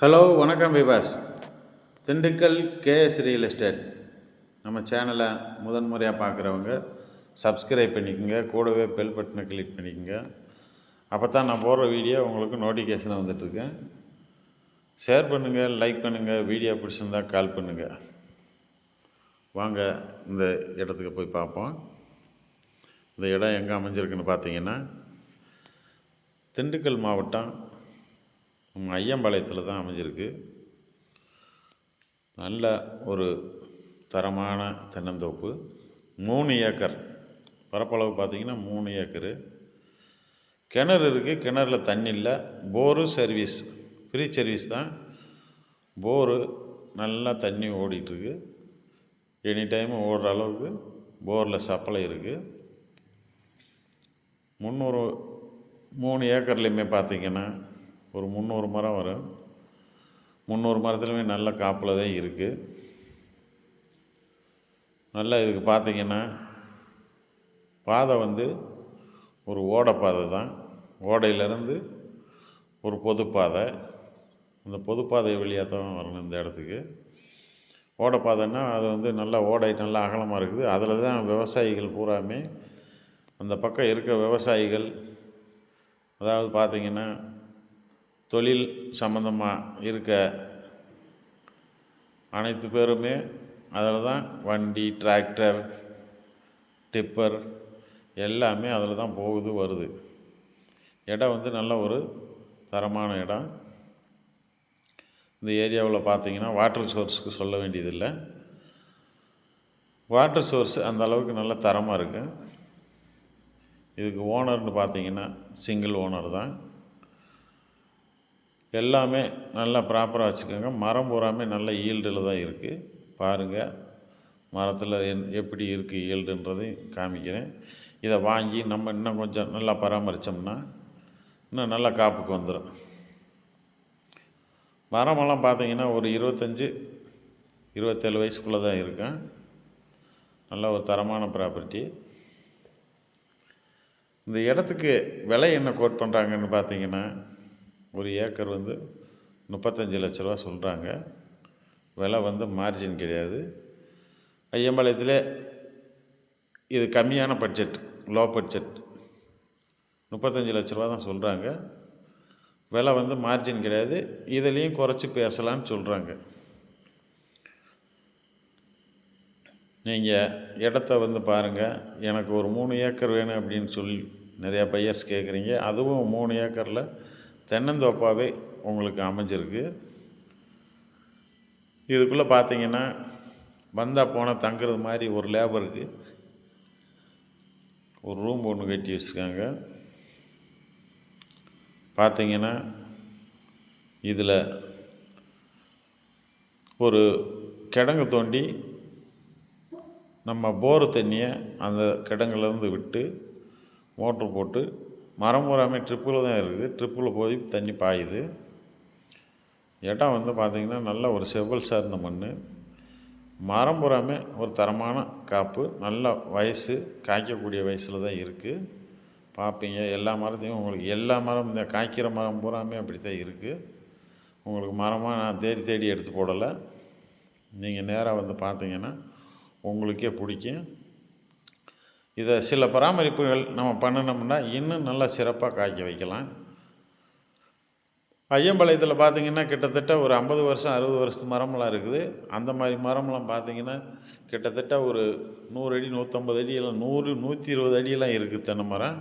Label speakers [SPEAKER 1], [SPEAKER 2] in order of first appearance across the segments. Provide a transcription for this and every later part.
[SPEAKER 1] Hello வணக்கம் Vipas. Dindigul K S real estate. நம்ம சேனலை முதன்முறையாக பார்க்குறவங்க சப்ஸ்கிரைப் பண்ணிக்கோங்க. கூடவே பெல் பட்டனை கிளிக் பண்ணிக்கோங்க. அப்போ தான் நான் போடுற வீடியோ உங்களுக்கு நோட்டிஃபிகேஷனாக வந்துட்டுருக்கேன். ஷேர் பண்ணுங்கள் லைக் பண்ணுங்கள் வீடியோ பிடிச்சிருந்தா கால் பண்ணுங்கள் வாங்க இந்த இடத்துக்கு போய் பார்ப்போம். இந்த இடம் எங்கே அமைஞ்சிருக்குன்னு பார்த்தீங்கன்னா திண்டுக்கல் மாவட்டம் ஐயம்பாளையத்தில் தான் அமைஞ்சிருக்கு. நல்ல ஒரு தரமான தென்னந்தோப்பு. மூணு ஏக்கர். பரப்பளவு பார்த்தீங்கன்னா மூணு ஏக்கரு. கிணறு இருக்குது கிணறுல தண்ணி இல்லை. Bore service. ஃப்ரீ சர்வீஸ் தான். போரு நல்லா தண்ணி ஓடிட்டுருக்கு. எனி டைம் ஓடுற அளவுக்கு போரில் சப்ளை இருக்குது முந்நூறு மூணு ஏக்கர்லேயுமே பார்த்தீங்கன்னா ஒரு முந்நூறு மரம் வரும். முந்நூறு மரத்துலையுமே நல்ல காப்பில் தான் இருக்குது நல்லா இதுக்கு பார்த்தீங்கன்னா பாதை வந்து ஒரு ஓடைப்பாதை தான். ஓடையிலேருந்து ஒரு பொதுப்பாதை அந்த பொதுப்பாதை வழியாக தான் வரணும் இந்த இடத்துக்கு. ஓடைப்பாதைன்னா அது வந்து நல்லா ஓடை நல்லா அகலமாக இருக்குது. அதில் தான் விவசாயிகள் பூராமே அந்த பக்கம் இருக்க விவசாயிகள் அதாவது பார்த்திங்கன்னா தொழில் சம்மந்தமாக இருக்க அனைத்து பேருமே அதில் தான் வண்டி டிராக்டர் டிப்பர் எல்லாமே அதில் தான் போகுது வருது. இடம் வந்து நல்ல ஒரு தரமான இடம். இந்த ஏரியாவில் பார்த்தீங்கன்னா வாட்டர் சோர்ஸுக்கு சொல்ல வேண்டியதில்லை. வாட்டர் சோர்ஸ் அந்த அளவுக்கு நல்ல தரமாக இருக்குது இதுக்கு ஓனர்னு பார்த்தீங்கன்னா சிங்கிள் ஓனர் தான். எல்லாமே நல்லா ப்ராப்பராக வச்சுக்கோங்க. மரம் பூராமே நல்ல ஈல்டில் தான் இருக்குது பாருங்கள் மரத்தில் என் எப்படி இருக்குது ஈல்டுன்றதையும் காமிக்கிறேன். இதை வாங்கி நம்ம இன்னும் கொஞ்சம் நல்லா பராமரித்தோம்னா இன்னும் நல்லா காப்புக்கு வந்துடும் மரமெல்லாம் பார்த்தீங்கன்னா ஒரு இருபத்தஞ்சி இருபத்தேழு வயசுக்குள்ளே தான் இருக்கேன். நல்ல ஒரு தரமான ப்ராப்பர்ட்டி இந்த இடத்துக்கு விலை என்ன கோட் பண்ணுறாங்கன்னு பார்த்தீங்கன்னா ஒரு ஏக்கர் வந்து முப்பத்தஞ்சு லட்ச ரூபா சொல்கிறாங்க விலை வந்து மார்ஜின் கிடையாது. ஐயம்பாளையத்தில் இது கம்மியான பட்ஜெட் லோ பட்ஜெட் முப்பத்தஞ்சு லட்ச ரூபா தான் சொல்கிறாங்க விலை வந்து மார்ஜின் கிடையாது. இதுலேயும் குறைச்சி பேசலான்னு சொல்கிறாங்க நீங்கள் இடத்த வந்து பாருங்கள் எனக்கு ஒரு மூணு ஏக்கர் வேணும் அப்படின்னு சொல்லி நிறையா பையர்ஸ் கேட்குறீங்க அதுவும் மூணு ஏக்கரில் தென்னந்தோப்பாகவே உங்களுக்கு அமைஞ்சிருக்கு. இதுக்குள்ளே பார்த்தீங்கன்னா வந்தால் போனால் தங்குறது மாதிரி ஒரு லேபருக்கு ஒரு ரூம் ஒன்று கட்டி வச்சுருக்காங்க. பார்த்தீங்கன்னா இதில் ஒரு கிடங்கு தோண்டி நம்ம போர் தண்ணியை அந்த கிடங்குலேருந்து விட்டு மோட்ரு போட்டு மரம் பூராமே ட்ரிப்பில் தான் இருக்குது. ட்ரிப்பில் போய் தண்ணி பாயுது. இடம் வந்து பார்த்திங்கன்னா நல்ல ஒரு செவ்வல் சார்ந்த மண். மரம் பூராமே ஒரு தரமான காப்பு. நல்ல வயசு காய்க்கக்கூடிய வயசில் தான் இருக்குது பார்ப்பீங்க. எல்லா மரத்தையும் உங்களுக்கு எல்லா மரம் இந்த காய்க்கிற மரம் பூராமே அப்படி தான் இருக்குது உங்களுக்கு மரமாக நான் தேடி தேடி எடுத்து போடலை. நீங்கள் நேராக வந்து பார்த்தீங்கன்னா உங்களுக்கே பிடிக்கும். இதை சில பராமரிப்புகள் நம்ம பண்ணினோம்னா இன்னும் நல்லா சிறப்பாக காய்க்க வைக்கலாம். ஐயம்பாளையத்தில் பார்த்திங்கன்னா கிட்டத்தட்ட ஒரு ஐம்பது வருஷம் அறுபது வருஷத்து மரமெல்லாம் இருக்குது. அந்த மாதிரி மரம்லாம் பார்த்திங்கன்னா கிட்டத்தட்ட ஒரு நூறு அடி நூற்றம்பது அடி எல்லாம் நூறு நூற்றி இருபது அடியெல்லாம் இருக்குது தென்னை மரம்.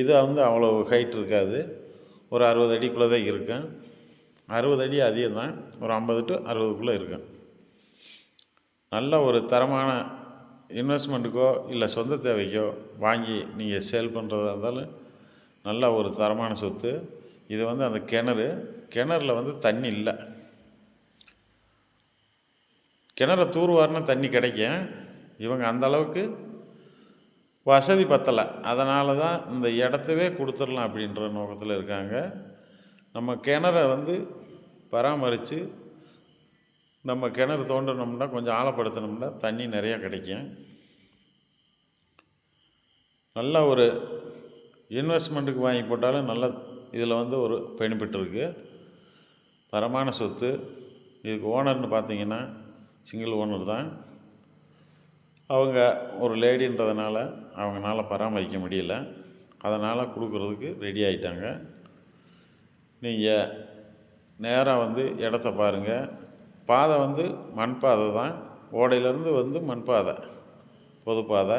[SPEAKER 1] இது வந்து அவ்வளோ ஹைட் இருக்காது. ஒரு அறுபது அடிக்குள்ளே தான் இருக்கும். அறுபது அடி அதிகம் தான் ஒரு ஐம்பது டு அறுபதுக்குள்ளே இருக்கும். நல்ல ஒரு தரமான இன்வெஸ்ட்மெண்ட்டுக்கோ இல்லை சொந்த தேவைக்கோ வாங்கி நீங்கள் சேல் பண்ணுறதா இருந்தாலும் நல்ல ஒரு தரமான சொத்து. இது வந்து அந்த கிணறு. கிணறுல வந்து தண்ணி இல்லை. கிணற தூர்வார்னா தண்ணி கிடைக்கும். இவங்க அந்த அளவுக்கு வசதி பத்தலை. அதனால தான் இந்த இடத்தவே கொடுத்துடலாம் அப்படின்ற நோக்கத்தில் இருக்காங்க. நம்ம கிணற வந்து பராமரித்து நம்ம கிணறு தோண்டினோம்னா கொஞ்சம் ஆழப்படுத்தினோம்னா தண்ணி நிறையா கிடைக்கும். நல்ல ஒரு இன்வெஸ்ட்மெண்ட்டுக்கு வாங்கி போட்டாலும் நல்ல இதில் வந்து ஒரு பெனிஃபிட் இருக்குது தரமான சொத்து. இதுக்கு ஓனர்னு பார்த்தீங்கன்னா சிங்கிள் ஓனர் தான். அவங்க ஒரு லேடின்றதுனால அவங்களால பராமரிக்க முடியல. அதனால் கொடுக்குறதுக்கு ரெடி ஆகிட்டாங்க நீங்கள் நேராக வந்து இடத்த பாருங்கள் பாதை வந்து மண் பாதை தான். ஓடையிலேருந்து வந்து மண் பாதை பொது பாதை